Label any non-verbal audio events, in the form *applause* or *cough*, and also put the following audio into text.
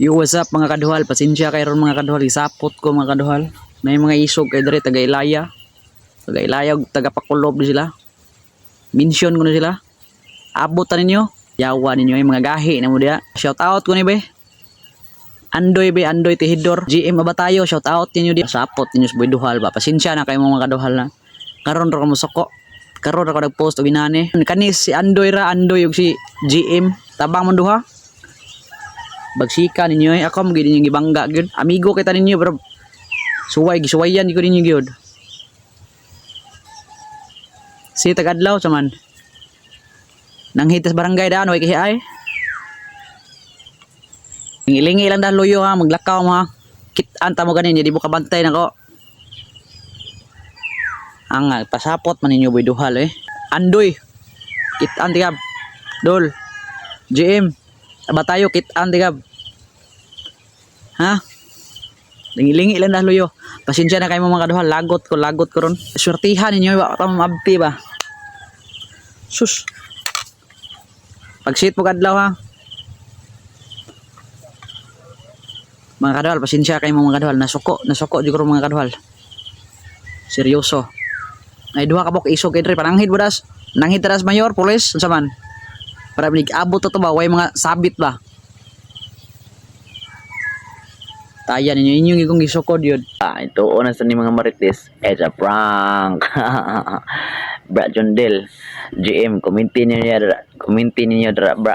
Yo, what's up mga kaduhal? Pasensya kay mga kaduhal. Isapot ko mga kaduhal. May mga isog kay dere taga Ilaya. Taga Ilaya taga Pakulob sila. Mention ko na sila. Abot ninyo. Yawa ninyo yung mga gahi na mo diya. Shout out ko ni be. Andoy be, Andoy Tihidor. GM Abatayo, shout out ninyo diya. Sapot ninyo sa buhay duhal ba. Pasensya na kayo mga kaduhal na. Karon ra ko musoko. Karon ra ko nagpost og inani. Kanis si Andoy ra, Andoy ug si GM. Tabang mo duha. Bagsika ninyo eh. Ako magiging ninyo gibangga gyud. Amigo kita ninyo bro. Suway, gisuwayan ko ninyo gyud. Si tagadlaw saman. Nang hitas barangay daan way kahiay. Lingi lang dah loyo ha, maglakaw mo ha. Kitaan ta mo ganin, di mo kabantay nako. Ang ah, pasapot man ninyo boy duhal eh. Andoy. Kitaan tigab. Dol. GM. Aba tayo kitaan tigab. Ha? Lingi-lingi lang dah loyo. Pasensya na kayo mga kaduhal. Lagot ko, lagot ko ron. Swertihan ninyo, wa ta mabti ba? Sus. Pag-sit mo kadlaw ha. Mga kaduhal, pasensya kayo mga kaduhal. Nasuko, nasuko di ko mga kaduhal. Seryoso. Ay duha ka bok isog kay dre pananghid budas. Nanghid taras mayor, pulis, unsa man? Para abot to ba way mga sabit ba? Taya ninyo inyong igong gisukod yun. Ah, ito una sa ni mga marites. It's a prank. *laughs* Bra John Del. GM, kuminti niyo niya. Kuminti niyo dra. Bra.